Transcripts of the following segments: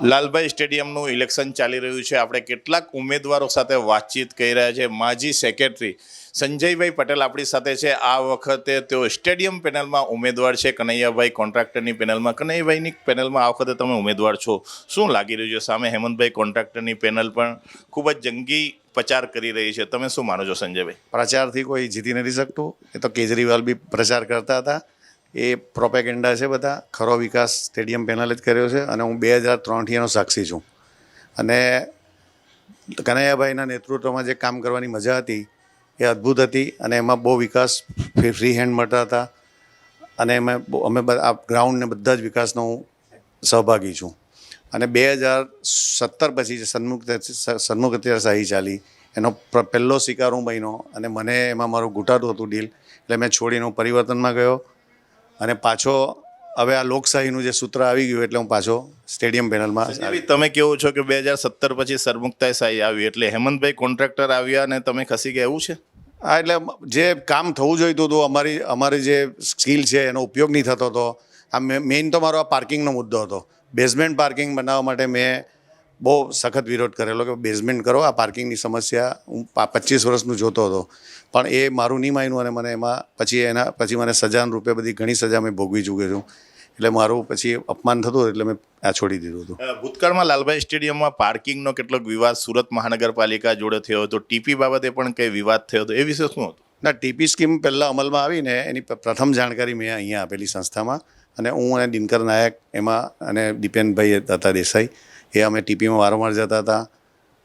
Lalbhai સ્ટેડિયમનું election ચાલી રહ્યું છે. આપણે કેટલાક ઉમેદવારો સાથે વાતચીત કરી રહ્યા છે. માજી સેક્રેટરી સંજયભાઈ પટેલ આપણી સાથે છે. આ વખતે તેઓ સ્ટેડિયમ પેનલમાં ઉમેદવાર છે. કનૈયાભાઈ કોન્ટ્રાક્ટરની પેનલમાં. કનૈયાભાઈની પેનલમાં આ વખતે તમે ઉમેદવાર છો. શું લાગી રહ્યું છે? સામે હેમંતભાઈ કોન્ટ્રાક્ટરની પેનલ પણ ખૂબ જ જંગી પ્રચાર કરી રહી છે. તમે શું માનો છો સંજયભાઈ? પ્રચારથી કોઈ જીતી નથી શકતું. એ તો કેજરીવાલ બી પ્રચાર કરતા હતા. એ પ્રોપેગેન્ડા છે બધા. ખરો વિકાસ સ્ટેડિયમ પેનલે જ કર્યો છે અને હું બે હજાર ત્રણથી એનો સાક્ષી છું. અને કનૈયાભાઈના નેતૃત્વમાં જે કામ કરવાની મજા હતી એ અદ્ભુત હતી અને એમાં બહુ વિકાસ ફ્રી હેન્ડ મળતા હતા. અને અમે બધા આ ગ્રાઉન્ડને બધા જ વિકાસનો હું સહભાગી છું. અને બે હજાર સત્તર પછી જે સન્મુખ સન્મુખ શાહી ચાલી, એનો પહેલો શિકાર હું બન્યો અને મને એમાં મારું ઘૂંટાતું હતું ડીલ એટલે મેં છોડીને હું પરિવર્તનમાં ગયો. અને પાછો હવે આ લોકશાહીનું જે સૂત્ર આવી ગયું એટલે હું પાછો સ્ટેડિયમ પેનલમાં આવી. તમે કેવો છો કે બે હજાર સત્તર પછી સરમુખતાઈ સાહી આવી એટલે હેમંતભાઈ કોન્ટ્રાક્ટર આવ્યા અને તમે ખસી ગયા એવું છે હા એટલે જે કામ થવું જોઈતું હતું અમારી અમારી જે સ્કિલ છે એનો ઉપયોગ નહીં થતો હતો આ મેઇન તો મારો આ પાર્કિંગનો મુદ્દો હતો બેઝમેન્ટ પાર્કિંગ બનાવવા માટે મેં બહુ સખત વિરોધ કરેલો કે બેઝમેન્ટ કરો આ પાર્કિંગની સમસ્યા હું પચીસ વર્ષનું જોતો હતો. પણ એ મારું નહીં માન્યું અને મને એમાં પછી એના પછી મને સજાન રૂપે બધી ઘણી સજા મેં ભોગવી ચૂક્યો છું. એટલે મારું પછી અપમાન થતું એટલે મેં આ છોડી દીધું હતું. ભૂતકાળમાં લાલભાઈ સ્ટેડિયમમાં પાર્કિંગનો કેટલોક વિવાદ સુરત મહાનગરપાલિકા જોડે થયો હતો. ટીપી બાબતે પણ કંઈ વિવાદ થયો હતો. એ વિશે શું હતું? ના ટીપી સ્કીમ પહેલાં અમલમાં આવીને એની પ્રથમ જાણકારી મેં અહીંયા આપેલી સંસ્થામાં અને હું અને દિનકર નાયક એમાં અને દીપેનભાઈ હતા દેસાઈ. એ અમે ટીપીમાં વારંવાર જતા હતા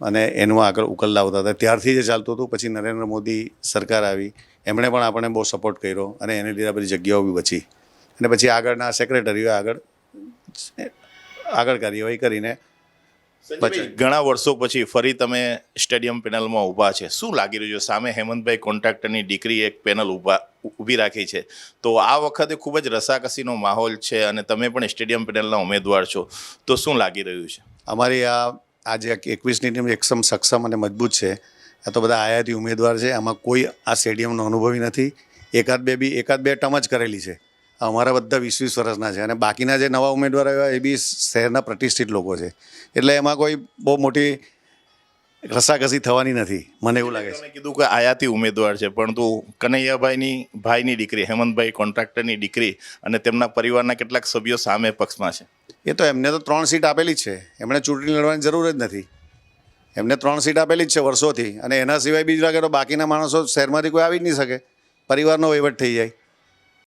અને એનું આગળ ઉકેલ લાવતા હતા. ત્યારથી જે ચાલતું હતું. પછી નરેન્દ્ર મોદી સરકાર આવી. એમણે પણ આપણને બહુ સપોર્ટ કર્યો અને એને લીધે બધી જગ્યાઓ બી બચી. અને પછી આગળના સેક્રેટરીઓ આગળ આગળ કાર્યવાહી કરીને પછી ઘણા વર્ષો પછી ફરી તમે સ્ટેડિયમ પેનલમાં ઊભા છે. શું લાગી રહ્યું છે? સામે હેમંતભાઈ કોન્ટ્રાક્ટરની દીકરી એક પેનલ ઊભા ઊભી રાખી છે. તો આ વખતે ખૂબ જ રસાકસીનો માહોલ છે અને તમે પણ સ્ટેડિયમ પેનલના ઉમેદવાર છો. તો શું લાગી રહ્યું છે? અમારી આ આ જે એકવીસની ટીમ એકદમ સક્ષમ અને મજબૂત છે. આ તો બધા આયાતી ઉમેદવાર છે. આમાં કોઈ આ સ્ટેડિયમનો અનુભવી નથી. એકાદ બે બી, એકાદ બે ટર્મ જ કરેલી છે. અમારા બધા વીસ વીસ વર્ષના છે અને બાકીના જે નવા ઉમેદવાર આવ્યા એ બી શહેરના પ્રતિષ્ઠિત લોકો છે. એટલે એમાં કોઈ બહુ મોટી રસાકસી થવાની નથી. મને એવું લાગે છે. કીધું કે આયાતી ઉમેદવાર છે પરંતુ કનૈયાભાઈની ભાઈની દીકરી હેમંતભાઈ કોન્ટ્રાક્ટરની દીકરી અને તેમના પરિવારના કેટલાક સભ્યો સામે પક્ષમાં છે. એ તો એમને તો ત્રણ સીટ આપેલી જ છે. એમણે ચૂંટણી લડવાની જરૂર જ નથી. એમને ત્રણ સીટ આપેલી જ છે વર્ષોથી અને એના સિવાય બીજા કે તો બાકીના માણસો શહેરમાંથી કોઈ આવી જ નહીં શકે. પરિવારનો વહીવટ થઈ જાય.